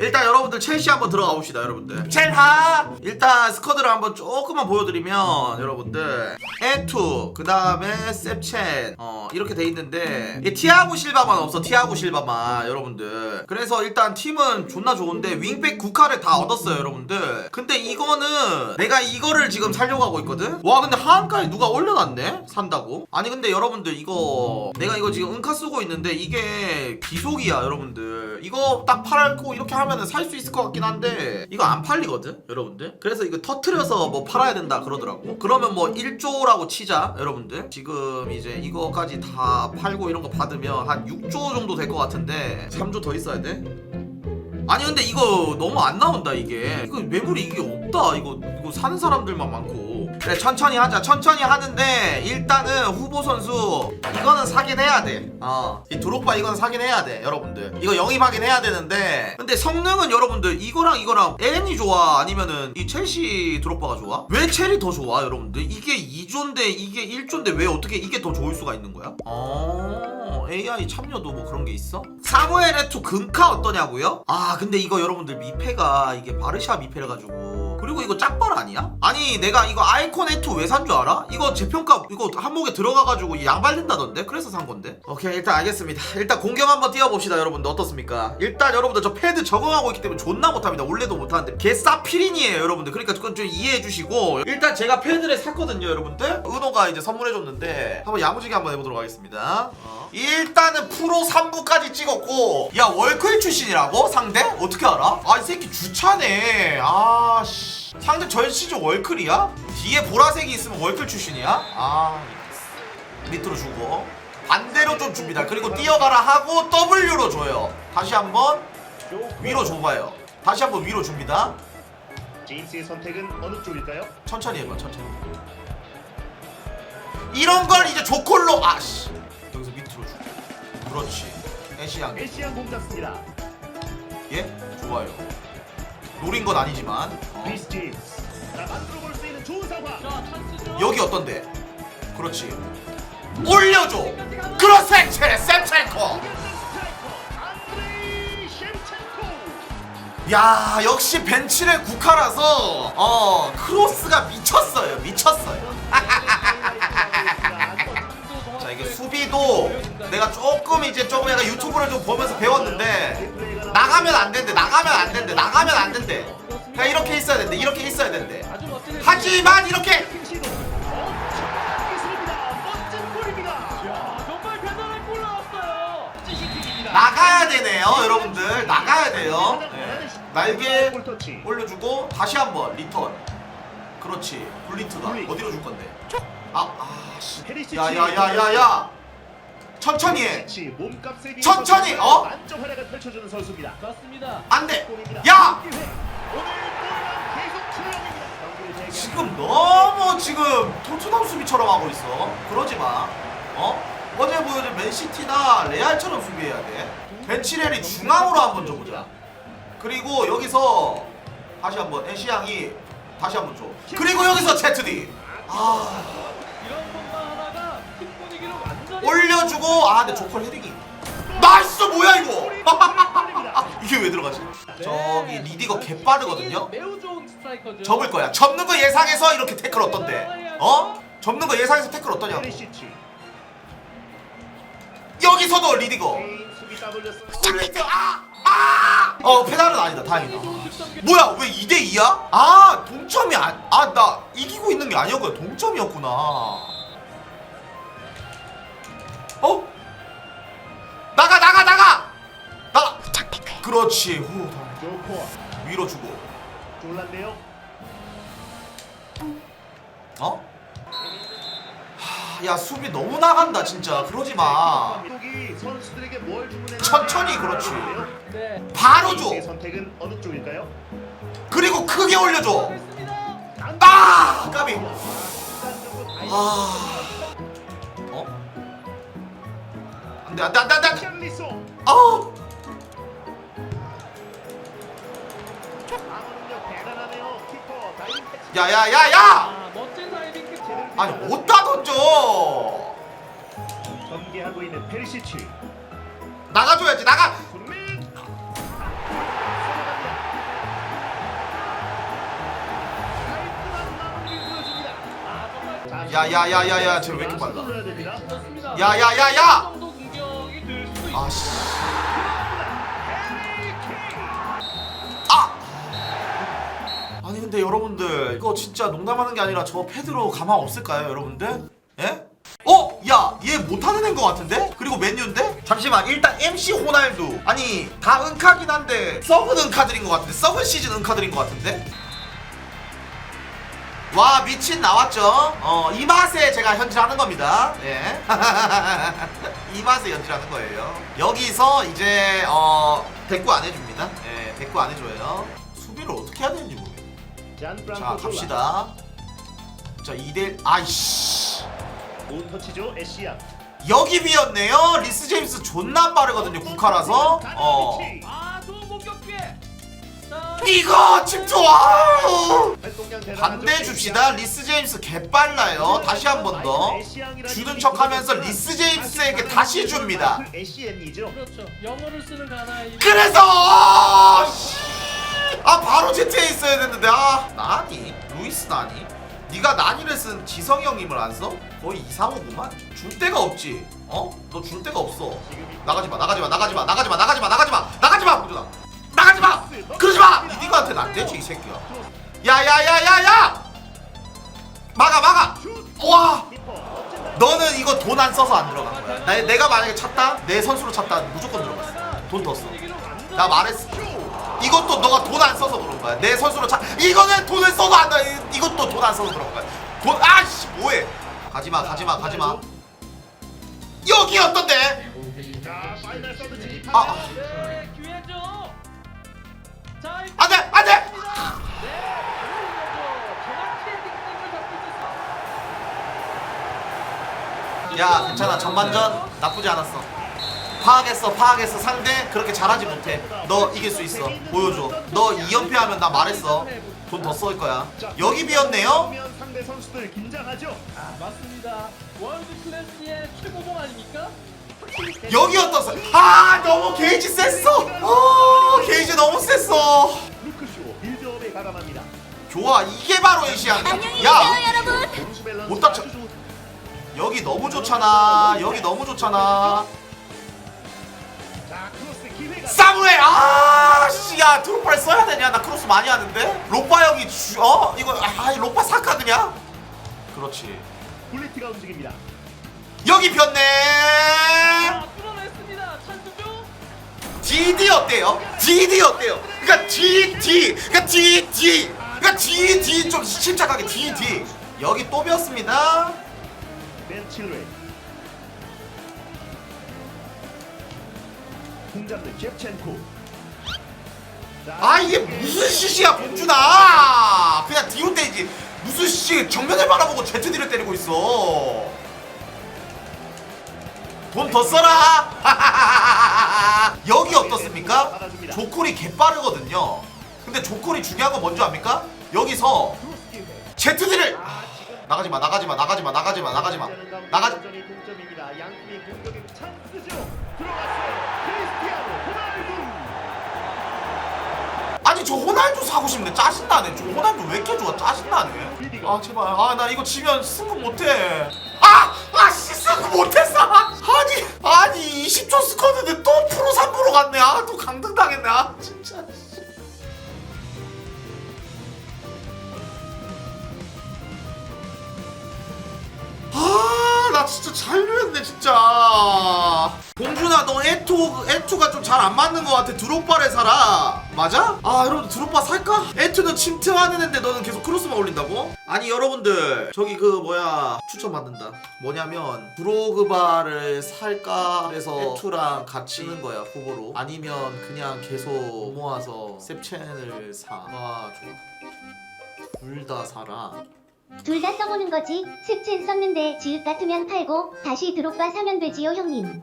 일단 여러분들 첼시 한번 들어가 봅시다 여러분들. 첼하! 일단 스쿼드를 한번 조금만 보여드리면 여러분들. 에투 그 다음에 셉첸 어 이렇게 돼 있는데 이 티아고 실바만 없어 티아고 실바만 여러분들. 그래서 일단 팀은 존나 좋은데 윙백 국화를 다 얻었어요 여러분들. 근데 이거는 내가 이거를 지금 살려고 하고 있거든? 와 근데 하한가에 누가 올려놨네? 산다고? 아니 근데 여러분들 이거 내가 이거 지금 은카 쓰고 있는데 이게 비속이야 여러분들. 이거 딱 팔고 이렇게 하면 은 살 수 있을 것 같긴 한데 이거 안 팔리거든 여러분들. 그래서 이거 터트려서 뭐 팔아야 된다 그러더라고. 그러면 뭐 1조라고 치자 여러분들. 지금 이제 이거까지 다 팔고 이런 거 받으면 한 6조 정도 될 것 같은데 3조 더 있어야 돼? 아니 근데 이거 너무 안 나온다 이게. 이거 매물이 이게 없다. 이거 이거 사는 사람들만 많고 그래 천천히 하자 천천히 하는데 일단은 후보 선수 이거는 사긴 해야 돼어이 드록바 이거는 사긴 해야 돼 여러분들 이거 영입하긴 해야 되는데 근데 성능은 여러분들 이거랑 이거랑 N이 좋아 아니면은 이 첼시 드록바가 좋아? 왜 첼이 더 좋아 여러분들 이게 2조인데 이게 1조인데 왜 어떻게 이게 더 좋을 수가 있는 거야? 어 AI 참여도 뭐 그런 게 있어? 사무엘 에투 금카 어떠냐고요? 아 근데 이거 여러분들 미패가 이게 바르샤 미패라 가지고 그리고 이거 짝발 아니야? 아니 내가 이거 아이콘 에투 왜산 줄 알아? 이거 재평가 이거 한목에 들어가가지고 양발린다던데? 그래서 산 건데 오케이 일단 알겠습니다 일단 공격 한번 뛰어봅시다 여러분들 어떻습니까? 일단 여러분들 저 패드 적응하고 있기 때문에 존나 못합니다 원래도 못하는데 개싸피린이에요 여러분들 그러니까 그건 좀 이해해 주시고 일단 제가 패드를 샀거든요 여러분들 은호가 이제 선물해줬는데 한번 야무지게 한번 해보도록 하겠습니다 어. 일단은 프로 3부까지 찍었고 야 월클 출신이라고? 상대? 어떻게 알아? 아 이 새끼 주차네 아씨 상대 전 시즌 월클이야? 뒤에 보라색이 있으면 월클 출신이야? 아 밑으로 주고. 반대로 좀 줍니다. 그리고 뛰어가라 하고 W로 줘요. 다시 한번 위로 줘봐요. 다시 한번 위로 줍니다. 제임스의 선택은 어느 쪽일까요? 천천히 해봐 천천히. 이런 걸 이제 조콜로 아씨. 여기서 밑으로 주. 그렇지. 애쉬양. 메시안 공 잡습니다. 예? 좋아요 노린 건 아니지만. 어. 여기 어떤데? 그렇지. 올려줘! 셈첸코! 안드레이 셴첸코. 야 역시 벤치의 국화라서 어 크로스가 미쳤어요 미쳤어요. 자 이게 수비도 내가 조금 이제 조금 약간 유튜브를 좀 보면서 배웠는데 나가면 안 된대 나가면 안 된대 나가면 안 된대 그냥 이렇게 있어야 된대 이렇게 있어야 된대 하지만 이렇게. 나가야 되네요 여러분들 나가야 돼요 네. 날개. 올려주고 다시 한번 리턴 그렇지 블리트가 어디로 줄 건데 아 아씨 페리시치. 야야야야야 천천히 해 천천히, 어? 만점 활약을 펼쳐주는 선수입니다. 맞습니다. 안돼 골입니다. 야 오늘 골만 계속 출렁입니다. 경기를 재개합니다. 지금 너무 지금 토트넘 수비처럼 하고 있어 그러지 마 어? 어제 보여준 맨시티나 레알처럼 수비해야 돼 벤치렐이 중앙으로 한번 줘보자 그리고 여기서 다시 한번 애쉬양이 다시 한번 줘 그리고 여기서 ZD 아 올려주고 아 근데 조컬 헤딩이 나이스 뭐야 이거 이게 왜 들어가지 저기 리디거 개빠르거든요 매우 좋은 스트라이커죠. 접을 거야 접는 거 예상해서 이렇게 태클 어떤데 어? 접는 거 예상해서 태클 어떠냐고 페리시치. 여기서도 리디거 개인 수비 따돌렸습니다. 스트레이트 아! 아! 어 페달은 아니다 다행이다 뭐야 왜 2대 2야? 아 동점이 안.. 아 나 이기고 있는 게 아니었구나 동점이었구나 어? 나가 나가 나가! 나가! 그렇지 후. 위로 주고 졸란데요. 어? 하, 야 수비 너무 나간다 진짜 그러지 마 감독이 선수들에게 뭘 주문해? 천천히, 그렇지. 네. 바로 줘 선택은 어느 쪽일까요? 그리고 크게 올려줘. 아! 까비 아... 나 나 나나 어. 야야야야! 아니 못 다 던져. 전개하고 있는 페리시치 나가줘야지 나가. 야야야야야 쟤왜 이렇게 빨라? 야야야야! 아씨 아 아니 근데 여러분들 이거 진짜 농담하는 게 아니라 저 패드로 가망 없을까요 여러분들 예? 어? 야, 얘 못하는 애인 것 같은데? 그리고 맨유인데? 잠시만, 일단 MC 호날두. 아니, 다 은카긴 한데, 썩은 은카들인 것 같은데? 썩은 시즌 은카들인 것 같은데? 와, 미친 나왔죠? 어, 이 맛에 제가 현질하는 겁니다. 예. 이 맛에 현질하는 거예요. 여기서 이제, 어, 대꾸 안 해줍니다. 예, 대꾸 안 해줘요. 수비를 어떻게 해야 되는지 모르겠네. 자. 갑시다. 자, 2대1, 아이씨. 온터치죠 에시아. 여기 비었네요. 리스 제임스 존나 빠르거든요. 국카라서. 어. 이거. 활동량 대단하죠, 반대 줍시다. 리스 제임스 개 빨라요. 다시 한 번 더. 주는 척하면서 리스 제임스에게 다시 줍니다. 그렇죠. 영어를 쓰는 가나이. 그래서 씨. 아 바로 제트에 있어야 됐는데 아 나니 루이스 나니 네가 나니를 쓴 지성이 형님을 안 써? 거의 이상호구만 줄 데가 없지 어? 너 줄 데가 없어 나가지마 나가지마 나가지마 나가지마 나가지마 나가지마 나가지마 공주다 나가지마 그러지마 니가한테는 안 되지 이 새끼야 야야야야야 막아 막아 와 너는 이거 돈 안 써서 안 들어간 거야 나, 내가 만약에 찼다 내 선수로 찼다 무조건 들어갔어 돈 더 써. 나 말했어. 이것도 너가 돈 안 써서 그런 거야. 내 선수로 차. 이거는 돈을 써도 안 돼. 이것도 돈 안 써서 그런 거야. 돈 아씨 뭐해? 가지마 가지마 가지마. 여기 어떤데? 자, 파이널 서드 진입. 아 야 괜찮아 전반전 나쁘지 않았어. 파악했어 파악했어 상대 그렇게 잘하지 못해. 너 이길 수 있어. 보여줘. 너 2연패 하면 나 말했어. 돈 더 쏠 거야. 여기 비었네요. 그러면 상대 선수들 긴장하죠. 아, 맞습니다. 월드 클래스의 최고봉 아닙니까? 여기 어떻어? 아 너무 게이지 셌어. 어 게이지 너무 셌어. 루크쇼 빌드업에 가담합니다. 좋아 이게 바로 에시안이야 안녕히 야 계세요 여러분 공수 밸런스 못 다쳐. 아주 좋- 여기 너무 좋잖아. 여기 너무 좋잖아. 자, 크로스 기회가 사무엘! 아 씨 야 드롭바를 써야 되냐? 나 크로스 많이 하는데? 로빠 형이 주, 어? 이거 아 로빠 사카 그냥? 그렇지. 굴리트가 움직입니다. 여기 아, 뚫어냈습니다. 찬스죠? DD 어때요? DD 어때요? 그러니까 DD 그러니까 DD 그러니까 DD 좀 침착하게 DD 여기 또 폈습니다 벤 칠레. 공잡는 잽첸코. 자, 아 이게 무슨 시시야 봉준아 그냥 뒤로 때리지 무슨 시 정면을 바라보고 ZD를 때리고 있어 돈 더 써라 여기 어떻습니까? 조콜이 개빠르거든요 근데 조콜이 중요한 건 뭔지 압니까? 여기서 지금 나가지 마 나가지 마 나가지 마 나가지 마 나가지 마 나가지 동점입니다. 양팀이 공격의 찬스죠. 들어갔어요. 크리스티아노 호날두. 아니 저 호날두 사고 싶네 짜증나네 저 호날두 왜 이렇게 좋아 짜증나네 아 제발 아 나 이거 지면 승급 못해 아! 아씨 승급 못했어 아니 아니 20초 스쿼드인데 또 프로 3프로 갔네 아 또 강등 당했네 아 진짜 진짜 잘렸네 진짜. 봉준아 너 에토 에토가 좀 잘 안 맞는 것 같아. 드롭바를 사라 맞아? 아 여러분 드롭바 살까? 에토는 침투하는 애인데 너는 계속 크로스만 올린다고? 아니 여러분들 저기 그 뭐야 추천 받는다. 뭐냐면 브로그바를 살까 그래서 에토랑 같이 는 거야 후보로. 아니면 그냥 계속 모아서 셉첸을 사 아 좋아. 둘 다 사라 둘 다 써보는 거지. 습첸 썼는데 지읒 같으면 팔고 다시 드롭바 사면 되지요 형님.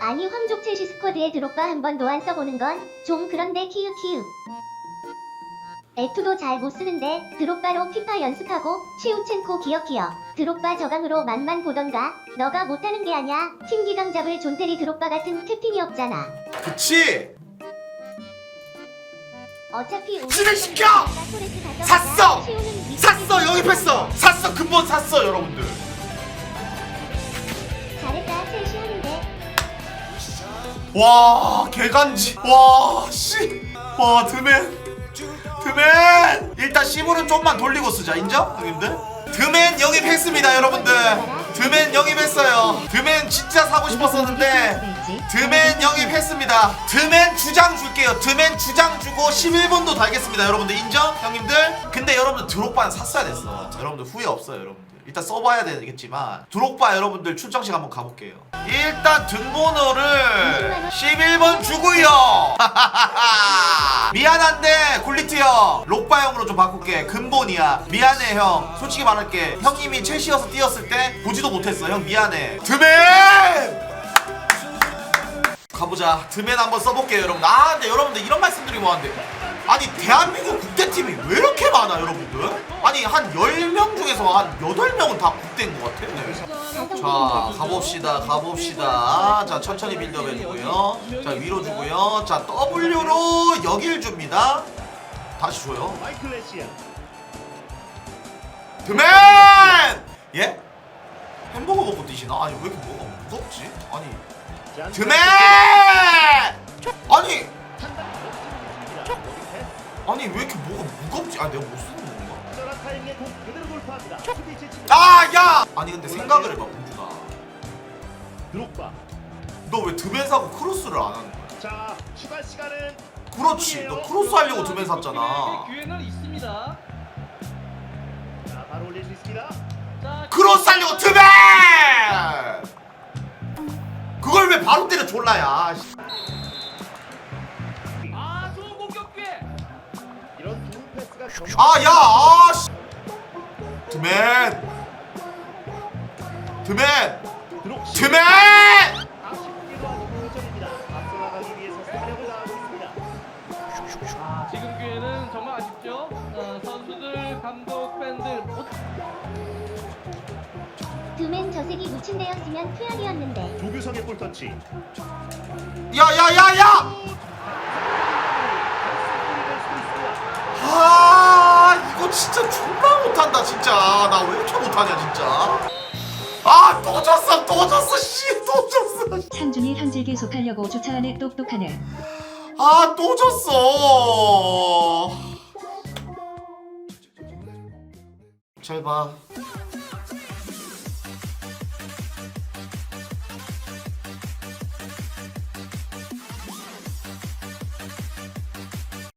아니 황족 첼시 스쿼드에 드롭바 한 번도 안 써보는 건 좀 그런데 키읔 키읔 에투도 잘 못 쓰는데 드롭바로 피파 연습하고 치우첸코 기억 기억 드롭바 저강으로 맛만 보던가. 너가 못하는 게 아냐 팀 기강 잡을 존테리 드롭바 같은 캡틴이 없잖아. 그치? 어차피! 토레스 가져가자. 샀어! 샀어! 영입했어! 샀어! 근본 샀어 여러분들. 잘했다. 셋이 하는데. 와 개간지. 와씨와 드맨. 드맨! 일단 C부는 좀만 돌리고 쓰자. 인정? 형님들? 드맨 영입했습니다 여러분들. 드맨 영입했어요. 드맨 진짜 사고 싶었었는데 드맨 영입했습니다. 드맨 주장 줄게요. 드맨 주장 주고 11번도 달겠습니다. 여러분들 인정? 형님들? 근데 여러분들 드롭바는 샀어야 됐어. 여러분들 후회 없어요 여러분들. 일단 써봐야 되겠지만 드롭바 여러분들 출장식 한번 가볼게요. 일단 등번호를 11번 주고요. 미안한데 굴리트 형 록바 형으로 좀 바꿀게. 근본이야. 미안해 형. 솔직히 말할게. 형님이 첼시여서 뛰었을 때 보지도 못했어. 형 미안해. 드맨 가보자. 드맨 한번 써볼게요 여러분. 아 근데 여러분들 이런 말씀드리고 하는데? 아니 대한민국 국대팀이 왜 이렇게 많아 여러분들? 아니 한 10명 중에서 한 8명은 다 국대인 것 같아 네. 자 가봅시다 가봅시다. 자 천천히 빌드업 해주고요. 자 위로 주고요. 자 W로 여길 줍니다. 다시 줘요. 드맨 예? 햄버거 먹고 뛰시나? 아니 왜 이렇게 뭐가 무겁지? 아니 자, 드맨 아니 아니 왜 이렇게 뭐가 무겁지? 아 내가 못 쓰는 건가? 아 야! 아니 근데 생각을 해봐 공주가 드록바. 너 왜 드맨 사고 크로스를 안 하는 거야? 자, 추가 시간은 그렇지 너 크로스 하려고 드맨 샀잖아 기회는 있습니다. 자, 바로 올릴 수 있습니다. 자, 크로스 하려고 드맨! 졸라야 씨. 아 좋은 공격 기회. 이런 좋은 패스가 정- 아, 야, 아, 씨. 드맨. 드맨. 드록 시. 드맨. 아쉽게도 아직 동점입니다. 앞서 나가기 위해서 사력을 다하고 있습니다. 아 드맨 저색이 묻힌 데였으면 투연이었는데 조규성의 볼 터치. 야, 야, 야, 야. 아, 이거 진짜 존나 못한다, 진짜. 나 왜 이렇게 못하냐, 진짜. 아, 또 졌어, 또 졌어, 씨, 또 졌어. 상준이 현질기 속하려고 조차하네 똑똑하네. 아, 또 졌어. 잘 봐.